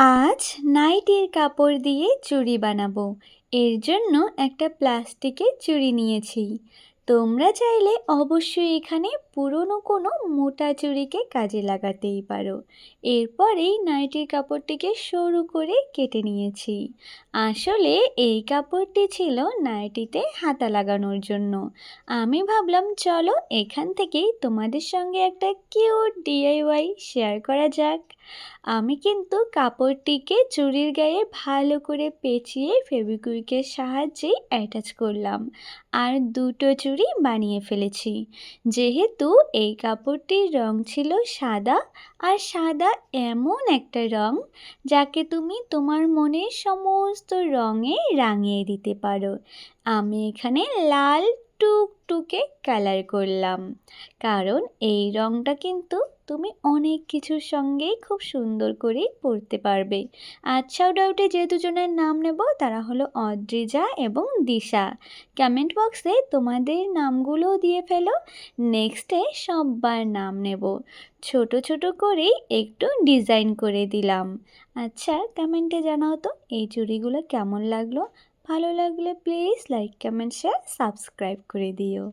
আজ নাইটির কাপড় দিয়ে চুড়ি বানাবো। এর জন্য একটা প্লাস্টিকের চুড়ি নিয়েছি। তোমরা চাইলে অবশ্যই এখানে পুরনো কোনো মোটা চুরিকে কাজে লাগাতেই পারো। এরপরেই নাইটির কাপড়টিকে সরু করে কেটে নিয়েছি। আসলে এই কাপড়টি ছিল নাইটিতে হাতা লাগানোর জন্য। আমি ভাবলাম, চলো এখান থেকেই তোমাদের সঙ্গে একটা কিউট ডিআইওয়াই শেয়ার করা যাক। আমি কিন্তু কাপড়টিকে চুড়ির গায়ে ভালো করে পেঁচিয়ে ফেবিকুইকের সাহায্যেই অ্যাটাচ করলাম। আর দুটো চুড়ি বানিয়ে ফেলেছি। যেহেতু এই কাপড়টির রং ছিল সাদা আর সাদা এমন একটা রং যাকে তুমি তোমার মনের সমস্ত রঙে রাঙিয়ে দিতে পারো। আমি এখানে লাল টুকটুকে কালার করলাম। কারণ এই রঙটা কিন্তু তুমি অনেক কিছুর সঙ্গেই খুব সুন্দর করেই পরতে পারবে। আচ্ছাও ডাউটে যে দুজনের নাম নেব, তারা হলো অদ্রিজা এবং দিশা। কমেন্ট বক্সে তোমাদের নামগুলোও দিয়ে ফেলো নেক্সটে সব্বার নাম নেব। ছোট ছোট করেই একটু ডিজাইন করে দিলাম। আচ্ছা কমেন্টে জানাও তো এই চুড়িগুলো কেমন লাগল? ভালো লাগলে please like comment share subscribe করে দিও।